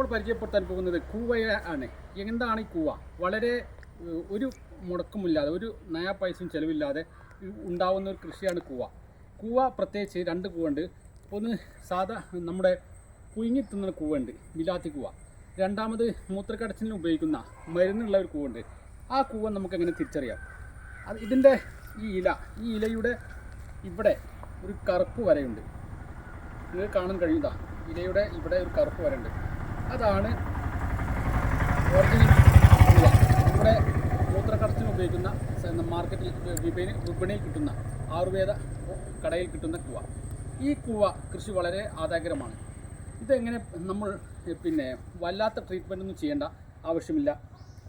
ഇപ്പോൾ പരിചയപ്പെടുത്താൻ പോകുന്നത് കൂവയ ആണ്. എന്താണ് ഈ കൂവ? വളരെ ഒരു മുടക്കമില്ലാതെ ഒരു നയാ പൈസയും ചിലവില്ലാതെ ഉണ്ടാവുന്ന ഒരു കൃഷിയാണ് കൂവ. കൂവ പ്രത്യേകിച്ച് രണ്ട് കൂവുണ്ട് ഒന്ന് സാധാ നമ്മുടെ പുഴുങ്ങി തിന്നുന്ന കൂവുണ്ട് വിലാത്തി കൂവ. രണ്ടാമത് മൂത്രക്കടച്ചിലിന് ഉപയോഗിക്കുന്ന മരുന്നുള്ള ഒരു കൂവുണ്ട് ആ കൂവ നമുക്ക് എങ്ങനെ തിരിച്ചറിയാം? അത് ഇതിന്റെ ഈ ഇല ഈ ഇലയുടെ ഇവിടെ ഒരു കറുപ്പ് വരയുണ്ട്. നിങ്ങൾക്ക് കാണാൻ കഴിയുന്നതാ. ഇലയുടെ ഇവിടെ ഒരു കറുപ്പ് വരയുണ്ട്. അതാണ് ഒറിജിനൽ കൂവ ഇവിടെ മൂത്രക്കടച്ചിന് ഉപയോഗിക്കുന്ന മാർക്കറ്റിൽ വിപണി വിപണിയിൽ കിട്ടുന്ന ആയുർവേദ കടയിൽ കിട്ടുന്ന കുവ ഈ കുവ കൃഷി വളരെ ആദായകരമാണ്. ഇതെങ്ങനെ നമ്മൾ പിന്നെ വല്ലാത്ത ട്രീറ്റ്മെന്റ് ഒന്നും ചെയ്യേണ്ട ആവശ്യമില്ല.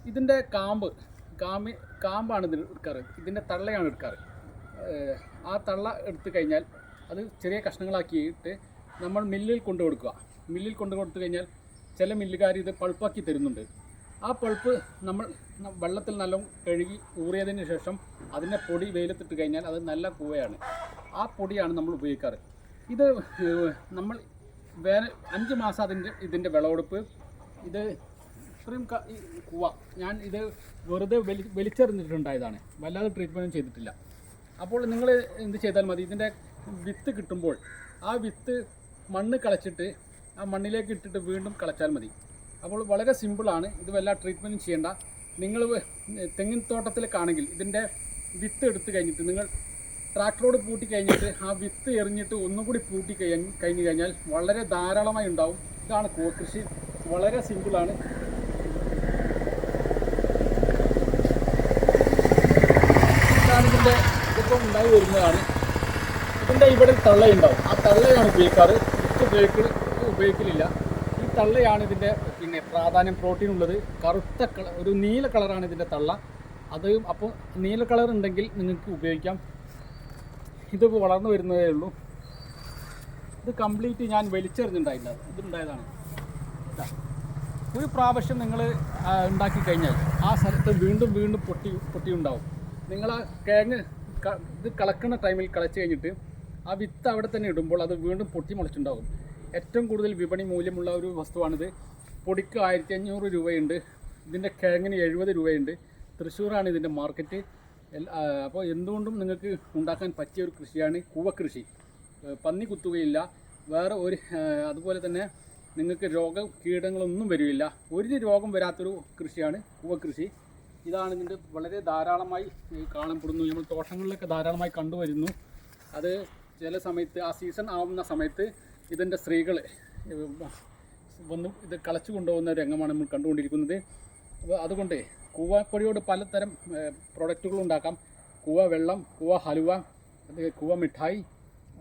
ഇതിന്റെ കാമ്പ് കാമ്പ് കാമ്പാണ് ഇതിൽ എടുക്കാറ്. ഇതിന്റെ തള്ളയാണ് എടുക്കാറ്. ആ തള്ള എടുത്തു കഴിഞ്ഞാൽ അത് ചെറിയ കഷ്ണങ്ങളാക്കിയിട്ട് നമ്മൾ മില്ലിൽ കൊണ്ടു കൊടുക്കുക. മില്ലിൽ കൊണ്ടു കൊടുത്തു കഴിഞ്ഞാൽ ചില മില്ലുകാർ ഇത് പൾപ്പാക്കി തരുന്നുണ്ട്. ആ പൾപ്പ് നമ്മൾ വെള്ളത്തിൽ നല്ല കഴുകി ഊറിയതിന് ശേഷം അതിന്റെ പൊടി വെയിലത്തിട്ട് കഴിഞ്ഞാൽ അത് നല്ല കൂവയാണ്. ആ പൊടിയാണ് നമ്മൾ ഉപയോഗിക്കാറ്. ഇത് നമ്മൾ വേറെ അഞ്ച് മാസം അതിന്റെ ഇതിന്റെ വിളവെടുപ്പ്. ഇത് ഇത്രയും കൂവ. ഞാൻ ഇത് വെറുതെ വലി വലിച്ചെറിഞ്ഞിട്ടുണ്ടായതാണ്. വല്ലാതെ ട്രീറ്റ്മെന്റും ചെയ്തിട്ടില്ല. അപ്പോൾ നിങ്ങൾ എന്ത് ചെയ്താൽ മതി ഇതിന്റെ വിത്ത് കിട്ടുമ്പോൾ ആ വിത്ത് മണ്ണ് കളച്ചിട്ട് ആ മണ്ണിലേക്ക് ഇട്ടിട്ട് വീണ്ടും കളച്ചാൽ മതി. അപ്പോൾ വളരെ സിമ്പിളാണ് ഇത് വല്ല ട്രീറ്റ്മെന്റും ചെയ്യേണ്ട. നിങ്ങൾ തെങ്ങിൻ തോട്ടത്തിലേക്കാണെങ്കിൽ ഇതിന്റെ വിത്ത് എടുത്ത് കഴിഞ്ഞിട്ട് നിങ്ങൾ ട്രാക്ടറോട് പൂട്ടി കഴിഞ്ഞിട്ട് ആ വിത്ത് എറിഞ്ഞിട്ട് ഒന്നും കൂടി പൂട്ടി കഴിഞ്ഞ് കഴിഞ്ഞ് കഴിഞ്ഞാൽ വളരെ ധാരാളമായി ഉണ്ടാവും. ഇതാണ് കൃഷി വളരെ സിമ്പിളാണ് ഇതിന്റെ ഇതിപ്പം ഉണ്ടായി വരുന്നതാണ്. ഇതിന്റെ ഇവിടെ തള്ളയുണ്ടാവും. ആ തള്ളയാണ് ഉപയോഗിക്കാറ്. വിത്ത് ഉപയോഗിക്കൽ ഉപയോഗിക്കലില്ല. ഈ തള്ളയാണ് ഇതിന്റെ പിന്നെ പ്രാധാന്യം പ്രോട്ടീൻ ഉള്ളത്. കറുത്ത കളർ ഒരു നീല കളറാണ് ഇതിന്റെ തള്ള. അത് അപ്പോൾ നീല കളർ ഉണ്ടെങ്കിൽ നിങ്ങൾക്ക് ഉപയോഗിക്കാം. ഇത് വളർന്നു വരുന്നതേ ഉള്ളൂ. ഇത് കംപ്ലീറ്റ് ഞാൻ വലിച്ചെറിഞ്ഞിട്ടുണ്ടായില്ല. ഇതുണ്ടായതാണ്. ഇതാ. ഒരു പ്രാവശ്യം നിങ്ങൾ ഉണ്ടാക്കി കഴിഞ്ഞാൽ ആ സ്ഥലത്ത് വീണ്ടും വീണ്ടും പൊട്ടി പൊട്ടി ഉണ്ടാവും നിങ്ങൾ ആ കിഴങ്ങ് ഇത് കളക്കുന്ന ടൈമിൽ കളച്ച് കഴിഞ്ഞിട്ട് ആ വിത്ത് അവിടെ തന്നെ ഇടുമ്പോൾ അത് വീണ്ടും പൊട്ടി മുളച്ചുണ്ടാവും ഏറ്റവും കൂടുതൽ വിപണി മൂല്യമുള്ള ഒരു വസ്തുവാണിത്. പൊടിക്ക് ആയിരത്തി അഞ്ഞൂറ് രൂപയുണ്ട്. ഇതിന്റെ കിഴങ്ങിന് എഴുപത് രൂപയുണ്ട്. തൃശ്ശൂരാണ് ഇതിന്റെ മാർക്കറ്റ്. അപ്പോൾ എന്തുകൊണ്ടും നിങ്ങൾക്ക് ഉണ്ടാക്കാൻ പറ്റിയ ഒരു കൃഷിയാണ് കൂവക്കൃഷി. പന്നി കുത്തുകയില്ല. വേറെ ഒരു അതുപോലെ തന്നെ നിങ്ങൾക്ക് രോഗ കീടങ്ങളൊന്നും വരില്ല ഒരു രോഗം വരാത്തൊരു കൃഷിയാണ് കൂവക്കൃഷി. ഇതാണ് ഇതിന്റെ വളരെ ധാരാളമായി കാണപ്പെടുന്നു. നമ്മൾ തോട്ടങ്ങളിലൊക്കെ ധാരാളമായി കണ്ടുവരുന്നു. അത് ചില സമയത്ത് ആ സീസൺ ആവുന്ന സമയത്ത് ഇതിന്റെ സ്ത്രീകൾ വന്ന് ഇത് കളച്ചു കൊണ്ടുപോകുന്ന രംഗമാണ് നമ്മൾ കണ്ടുകൊണ്ടിരിക്കുന്നത്. അപ്പോൾ അതുകൊണ്ട് കൂവപ്പൊടിയോട് പലതരം പ്രൊഡക്റ്റുകൾ ഉണ്ടാക്കാം. കൂവ വെള്ളം കൂവ ഹലുവ അത് കൂവ മിഠായി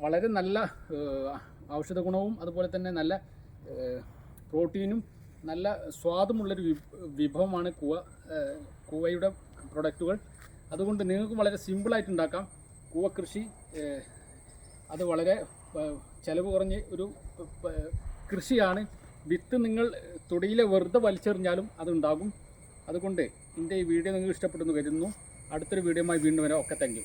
വളരെ നല്ല ഔഷധ ഗുണവും അതുപോലെ തന്നെ നല്ല പ്രോട്ടീനും നല്ല സ്വാദുമുള്ളൊരു വിഭവമാണ് കൂവ കൂവയുടെ പ്രൊഡക്റ്റുകൾ അതുകൊണ്ട് നിങ്ങൾക്ക് വളരെ സിമ്പിളായിട്ട് ഉണ്ടാക്കാം. കൂവ കൃഷി അത് വളരെ ചെലവ് കുറഞ്ഞ് ഒരു കൃഷിയാണ്. വിത്ത് നിങ്ങൾ തൊടിയിലെ വെറുതെ വലിച്ചെറിഞ്ഞാലും അതുണ്ടാകും. അതുകൊണ്ട് എന്റെ ഈ വീഡിയോ നിങ്ങൾക്ക് ഇഷ്ടപ്പെടുന്നു കരുതുന്നു. അടുത്തൊരു വീഡിയോയുമായി വീണ്ടും വരാം. ഒക്കെ താങ്ക്